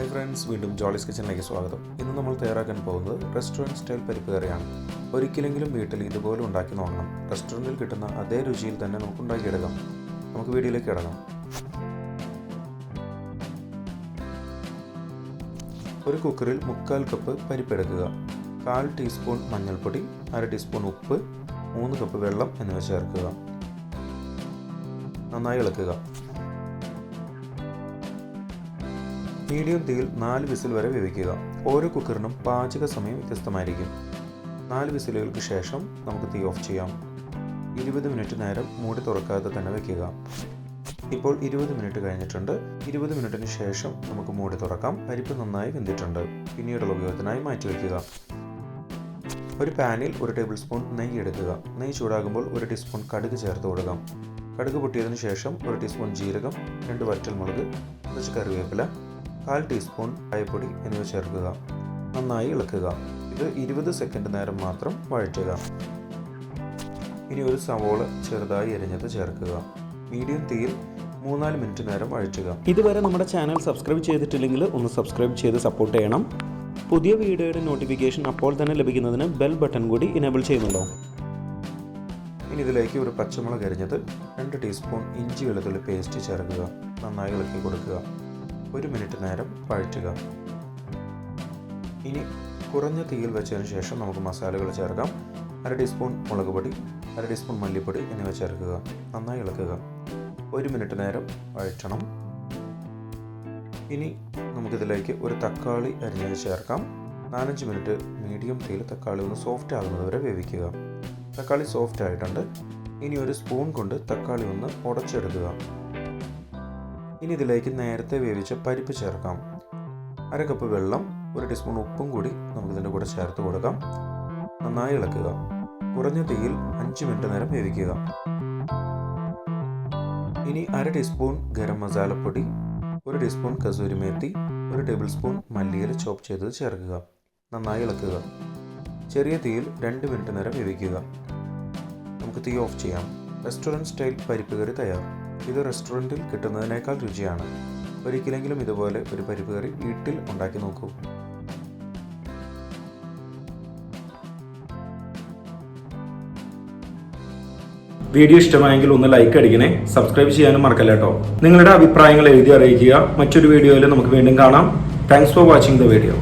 Hi friends വീണ്ടും ജോളിസ് കിച്ചണിലേക്ക് സ്വാഗതം. ഇന്ന് നമ്മൾ തയ്യാറാക്കാൻ പോകുന്നത് റെസ്റ്റോറന്റ് സ്റ്റൈൽ പരിപ്പ് കറിയാണ് ഒരിക്കലെങ്കിലും വീട്ടിൽ ഇതുപോലെ ഉണ്ടാക്കി നോക്കണം. റെസ്റ്റോറന്റിൽ കിട്ടുന്ന അതേ രുചിയിൽ തന്നെ നമുക്ക് ഉണ്ടാക്കിയെടുക്കാം. നമുക്ക് വീഡിയോയിലേക്ക് കിടക്കാം. ഒരു കുക്കറിൽ മുക്കാൽ കപ്പ് പരിപ്പ് പരിപ്പെടുക്കുക. കാൽ ടീസ്പൂൺ മഞ്ഞൾപ്പൊടി അര ടീസ്പൂൺ ഉപ്പ് മൂന്ന് കപ്പ് വെള്ളം എന്നിവ ചേർക്കുക. നന്നായി ഇളക്കുക. മീഡിയം തീയിൽ നാല് വിസിൽ വരെ വേവിക്കുക ഓരോ കുക്കറിനും പാചക സമയം വ്യത്യസ്തമായിരിക്കും. നാല് വിസിലുകൾക്ക് ശേഷം നമുക്ക് തീ ഓഫ് ചെയ്യാം. ഇരുപത് മിനിറ്റ് നേരം മൂടി തുറക്കാതെ തന്നെ വെക്കുക. ഇപ്പോൾ ഇരുപത് മിനിറ്റ് കഴിഞ്ഞിട്ടുണ്ട്. ഇരുപത് മിനിറ്റിന് ശേഷം നമുക്ക് മൂടി തുറക്കാം. പരിപ്പ് നന്നായി വെന്തിട്ടുണ്ട്. പിന്നീടുള്ള ഉപയോഗത്തിനായി മാറ്റി വയ്ക്കുക ഒരു പാനിൽ ഒരു ടേബിൾ സ്പൂൺ നെയ്യ് എടുക്കുക. നെയ്യ് ചൂടാകുമ്പോൾ ഒരു ടീസ്പൂൺ കടുക് ചേർത്ത് കൊടുക്കാം. കടുക് പൊട്ടിയതിനു ശേഷം ഒരു ടീസ്പൂൺ ജീരകം രണ്ട് വറ്റൽ മുളക് കുറച്ച് കറിവേപ്പില കാൽ ടീസ്പൂൺ കായപ്പൊടി എന്നിവ ചേർക്കുക. നന്നായി ഇളക്കുക. ഇത് ഇരുപത് സെക്കൻഡ് നേരം മാത്രം വഴറ്റുക. ഇനി ഒരു സവോള ചെറുതായി എരിഞ്ഞത് ചേർക്കുക. മീഡിയം തീയിൽ മൂന്നാൽ മിനിറ്റ് നേരം വഴറ്റുക. ഇതുവരെ നമ്മുടെ ചാനൽ സബ്സ്ക്രൈബ് ചെയ്തിട്ടില്ലെങ്കിൽ ഒന്ന് സബ്സ്ക്രൈബ് ചെയ്ത് സപ്പോർട്ട് ചെയ്യണം. പുതിയ വീഡിയോയുടെ നോട്ടിഫിക്കേഷൻ അപ്പോൾ തന്നെ ലഭിക്കുന്നതിന് ബെൽ ബട്ടൺ കൂടി ഇനേബിൾ ചെയ്യുന്നുണ്ടോ? ഇനി ഇതിലേക്ക് ഒരു പച്ചമുളക് അരിഞ്ഞത് രണ്ട് ടീസ്പൂൺ ഇഞ്ചി വെളുത്തുള്ളി പേസ്റ്റ് ചേർക്കുക. നന്നായി ഇളക്കി കൊടുക്കുക. ഒരു മിനിറ്റ് നേരം വഴറ്റുക ഇനി കുറഞ്ഞ തീയിൽ വെച്ചതിന് ശേഷം നമുക്ക് മസാലകൾ ചേർക്കാം. അര ടീസ്പൂൺ മുളക് പൊടി അര ടീസ്പൂൺ മല്ലിപ്പൊടി എന്നിവ ചേർക്കുക. നന്നായി ഇളക്കുക. ഒരു മിനിറ്റ് നേരം വഴറ്റണം ഇനി നമുക്കിതിലേക്ക് ഒരു തക്കാളി അരിഞ്ഞത് ചേർക്കാം. നാലഞ്ച് മിനിറ്റ് മീഡിയം തീയിൽ തക്കാളി ഒന്ന് സോഫ്റ്റ് ആകുന്നത് വരെ വേവിക്കുക. തക്കാളി സോഫ്റ്റ് ആയിട്ടുണ്ട്. ഇനി ഒരു സ്പൂൺ കൊണ്ട് തക്കാളി ഒന്ന് ഉടച്ചെടുക്കുക. ഇനി ഇതിലേക്ക് നേരത്തെ വേവിച്ച പരിപ്പ് ചേർക്കാം. അര കപ്പ് വെള്ളം ഒരു ടീസ്പൂൺ ഉപ്പും കൂടി നമുക്കിതിന്റെ കൂടെ ചേർത്ത് കൊടുക്കാം. നന്നായി ഇളക്കുക. കുറഞ്ഞ തീയിൽ അഞ്ച് മിനിറ്റ് നേരം വേവിക്കുക. ഇനി അര ടീസ്പൂൺ ഗരം മസാലപ്പൊടി ഒരു ടീസ്പൂൺ കസൂരി മേത്തി ഒരു ടേബിൾ സ്പൂൺ മല്ലിയില ചോപ്പ് ചെയ്തത് ചേർക്കുക. നന്നായി ഇളക്കുക. ചെറിയ തീയിൽ രണ്ട് മിനിറ്റ് നേരം വേവിക്കുക. നമുക്ക് തീ ഓഫ് ചെയ്യാം. റെസ്റ്റോറന്റ് സ്റ്റൈൽ പരിപ്പ് കറി തയ്യാർ. ഇത് റെസ്റ്റോറന്റിൽ കിട്ടുന്നതിനേക്കാൾ രുചിയാണ്. ഒരിക്കലെങ്കിലും ഇതുപോലെ ഒരു പരിപ്പ് കറി വീട്ടിൽ ഉണ്ടാക്കി നോക്കൂ. വീഡിയോ ഇഷ്ടമായെങ്കിൽ ഒന്ന് ലൈക്ക് അടിക്കണേ. സബ്സ്ക്രൈബ് ചെയ്യാനും മറക്കല്ല കേട്ടോ നിങ്ങളുടെ അഭിപ്രായങ്ങൾ എഴുതി അറിയിക്കുക. മറ്റൊരു വീഡിയോയിൽ നമുക്ക് വീണ്ടും കാണാം. Thanks for watching the video